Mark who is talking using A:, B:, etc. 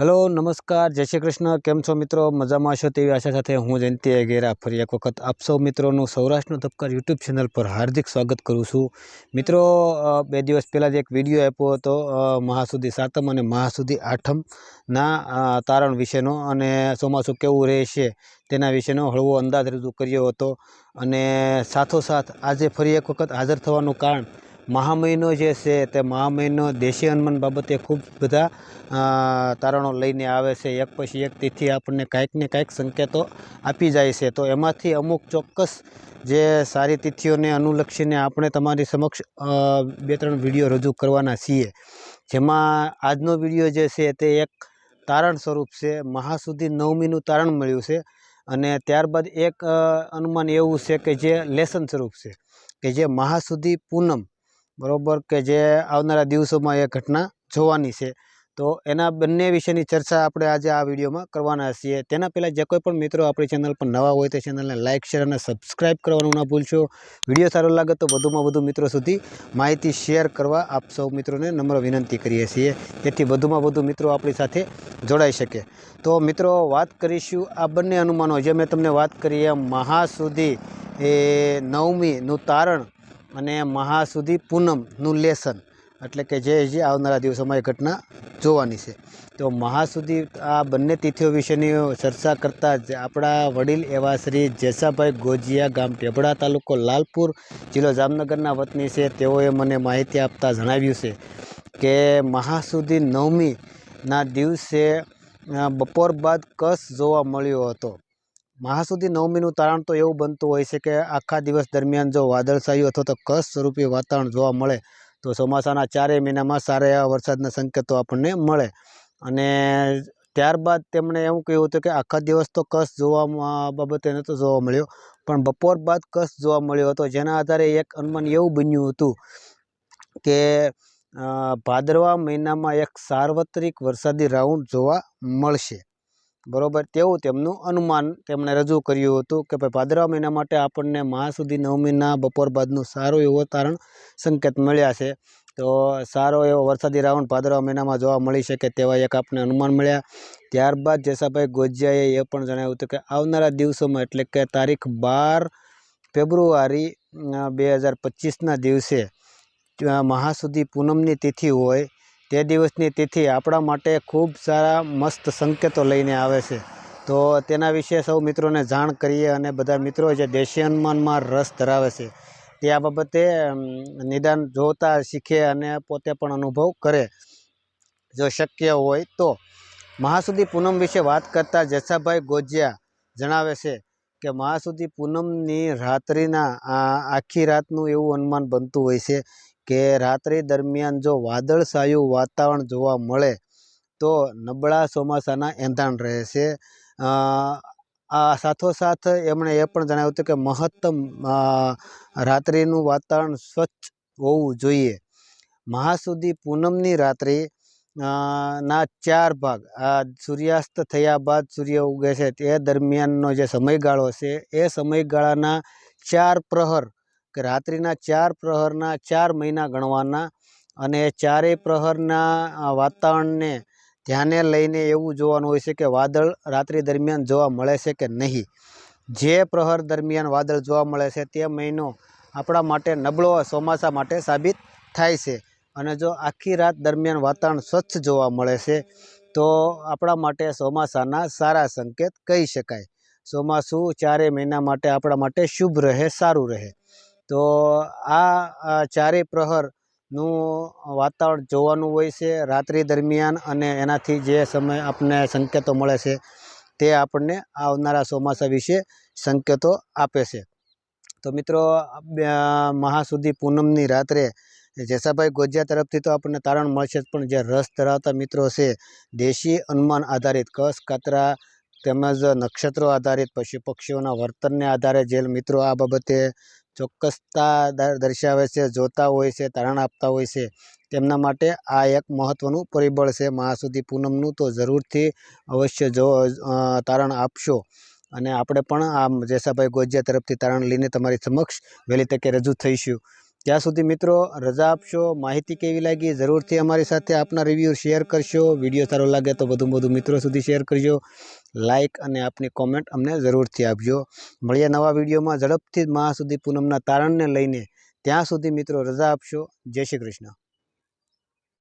A: Hello, નમસ્કાર. જય શ્રી કૃષ્ણ. કેમ છો મિત્રો? મજામાં છો તેવી આશા સાથે હું જયંતિ ગેરા ફરી એક વખત આપ સૌ મિત્રોનું સૌરાષ્ટ્રનો ધબકાર યુટ્યુબ ચેનલ પર હાર્દિક સ્વાગત કરું છું. મિત્રો બે દિવસ પહેલાં જ એક વીડિયો આપ્યો હતો મહાસુદી સાતમ અને મહાસુદી આઠમના તારણ વિશેનો. અને ચોમાસું કેવું રહેશે તેના વિશેનો હળવો અંદાજ રજૂ કર્યો હતો. અને સાથોસાથ આજે ફરી એક વખત હાજર થવાનું કારણ મહા મહિનો જે છે તે મહા મહિનો દેશી હનુમાન બાબતે ખૂબ બધા તારણો લઈને આવે છે. એક પછી એક તિથિ આપણને કાંઈક ને કાંઈક સંકેતો આપી જાય છે. તો એમાંથી અમુક ચોક્કસ જે સારી તિથિઓને અનુલક્ષીને આપણે તમારી સમક્ષ બે ત્રણ વીડિયો રજૂ કરવાના છીએ. જેમાં આજનો વીડિયો જે છે તે એક તારણ સ્વરૂપ છે. મહાસુદી નવમીનું તારણ મળ્યું છે અને ત્યારબાદ એક અનુમાન એવું છે કે જે લેસન સ્વરૂપ છે કે જે મહાસુદી પૂનમ બરોબર કે જે આવનારા દિવસોમાં એ ઘટના જોવાની છે. તો એના બંને વિશેની ચર્ચા આપણે આજે આ વિડીયોમાં કરવાના છીએ. તેના પહેલાં જે કોઈ પણ મિત્રો આપણી ચેનલ પર નવા હોય તે ચેનલને લાઇક શેર અને સબસ્ક્રાઈબ કરવાનું ના ભૂલશો. વીડિયો સારો લાગે તો વધુમાં વધુ મિત્રો સુધી માહિતી શેર કરવા આપ સૌ મિત્રોને નમ્ર વિનંતી કરીએ છીએ. જેથી વધુમાં વધુ મિત્રો આપણી સાથે જોડાઈ શકે. તો મિત્રો, વાત કરીશું આ બંને અનુમાનો. જે મેં તમને વાત કરી એમ મહા સુધી એ નવમીનું તારણ અને મહાસુદી પૂનમનું લેસન, એટલે કે જે જે આવનારા દિવસોમાં એ ઘટના જોવાની છે. તો મહાસુદી આ બંને તિથિઓ વિશેની ચર્ચા કરતાં જ આપણા વડીલ એવા શ્રી જેસાભાઈ ગોજિયા ગામ ટેભડા તાલુકો લાલપુર જિલ્લો જામનગરના વતની છે. તેઓએ મને માહિતી આપતા જણાવ્યું છે કે મહાસુદી નવમીના દિવસે બપોર બાદ કસ જોવા મળ્યો હતો? મહાસુદી નવમીનું તારણ તો એવું બનતું હોય છે કે આખા દિવસ દરમિયાન જો વાદળછાયું અથવા તો કસ સ્વરૂપે વાતાવરણ જોવા મળે, તો ચોમાસાના ચારેય મહિનામાં સારા એવા વરસાદના સંકેતો આપણને મળે. અને ત્યારબાદ તેમણે એવું કહ્યું હતું કે આખા દિવસ તો કસ જોવામાં બાબતે નહોતો જોવા મળ્યો, પણ બપોર બાદ કસ જોવા મળ્યો હતો. જેના આધારે એક અનુમાન એવું બન્યું હતું કે ભાદરવા મહિનામાં એક સાર્વત્રિક વરસાદી રાઉન્ડ જોવા મળશે. બરોબર? તેવું તેમનું અનુમાન તેમણે રજૂ કર્યું હતું કે ભાઈ ભાદરવા મહિના માટે આપણને મહાસુદી નવમીના બપોર બાદનું સારું એવો તારણ સંકેત મળ્યા છે. તો સારો એવો વરસાદી રાઉન્ડ ભાદરવા મહિનામાં જોવા મળી શકે તેવા એક આપણને અનુમાન મળ્યા. ત્યારબાદ જેસાભાઈ ગોજિયાએ એ પણ જણાવ્યું હતું કે આવનારા દિવસોમાં એટલે કે તારીખ બાર ફેબ્રુઆરી બે હજાર પચીસના દિવસે મહાસુધી પૂનમની તિથિ હોય તે દિવસની તિથિ આપણા માટે ખૂબ સારા, મસ્ત સંકેતો લઈને આવે છે. તો તેના વિશે સૌ મિત્રોને જાણ કરીએ અને બધા મિત્રો જે દેશી હનુમાનમાં રસ ધરાવે છે, તે આ બાબતે નિદાન જોતા શીખે અને પોતે પણ અનુભવ કરે. જો શક્ય હોય તો મહાસુદી પૂનમ વિશે વાત કરતા જસાભાઈ ગોજિયા જણાવે છે કે મહાસુદી પૂનમની રાત્રિના આખી રાતનું એવું અનુમાન બનતું હોય છે કે રાત્રિ દરમિયાન જો વાદળછાયું વાતાવરણ જોવા મળે, તો નબળા ચોમાસાના એંધાણ રહેશે. આ સાથોસાથ એમણે એ પણ જણાવ્યું હતું કે મહત્તમ રાત્રિનું વાતાવરણ સ્વચ્છ હોવું જોઈએ. મહાસુદી પૂનમની રાત્રિ ના ચાર ભાગ, આ સૂર્યાસ્ત થયા બાદ સૂર્ય ઉગે છે તે દરમિયાનનો જે સમયગાળો છે એ સમયગાળાના ચાર પ્રહર કે રાત્રિના ચાર પ્રહરના ચાર મહિના ગણવાના અને ચારે પ્રહરના વાતાવરણને ધ્યાને લઈને એવું જોવાનું હોય છે કે વાદળ રાત્રિ દરમિયાન જોવા મળે છે કે નહીં. જે પ્રહર દરમિયાન વાદળ જોવા મળે છે તે મહિનો આપણા માટે નબળો ચોમાસા માટે સાબિત થાય છે. અને જો આખી રાત દરમિયાન વાતાવરણ સ્વચ્છ જોવા મળે છે, તો આપણા માટે ચોમાસાના સારા સંકેત કહી શકાય. ચોમાસું ચારેય મહિના માટે આપણા માટે શુભ રહે, સારું રહે. તો આ ચારેય પ્રહરનું વાતાવરણ જોવાનું હોય છે રાત્રિ દરમિયાન અને એનાથી જે સમય આપણને સંકેતો મળે છે તે આપણને આવનારા ચોમાસા વિશે સંકેતો આપે છે. તો મિત્રો મહાસુદી પૂનમની રાત્રે જેસાભાઈ ગોજિયા તરફથી તો આપણને તારણ મળશે પણ જે રસ ધરાવતા મિત્રો છે દેશી અનુમાન આધારિત કસ, કાતરા તેમજ નક્ષત્રો આધારિત પશુ પક્ષીઓના વર્તનને આધારે જે મિત્રો આ બાબતે ચોક્કસતા દર્શાવે છે, જોતા હોય છે, તારણ આપતા હોય છે. તેમના માટે આ એક મહત્ત્વનું પરિબળ છે. મહાસુદી પૂનમનું તો જરૂરથી અવશ્ય જો તારણ આપશો. અને આપણે પણ આ જેસાભાઈ ગોજિયા તરફથી તારણ લઈને તમારી સમક્ષ વહેલી તકે રજૂ થઈશું. ત્યાં સુધી મિત્રો, રજા આપશો, માહિતી કેવી લાગી, જરૂરથી અમારી સાથે આપના રિવ્યૂ શેર કરશો. વીડિયો સારો લાગે તો વધુ વધુ મિત્રો સુધી શેર કરજો. લાઇક અને આપની કોમેન્ટ અમને જરૂરથી આપજો. મળીએ નવા વિડીયોમાં ઝડપથી મહા સુધી પૂનમના તારણને લઈને ત્યાં સુધી મિત્રો રજા આપશો. જય શ્રી કૃષ્ણ.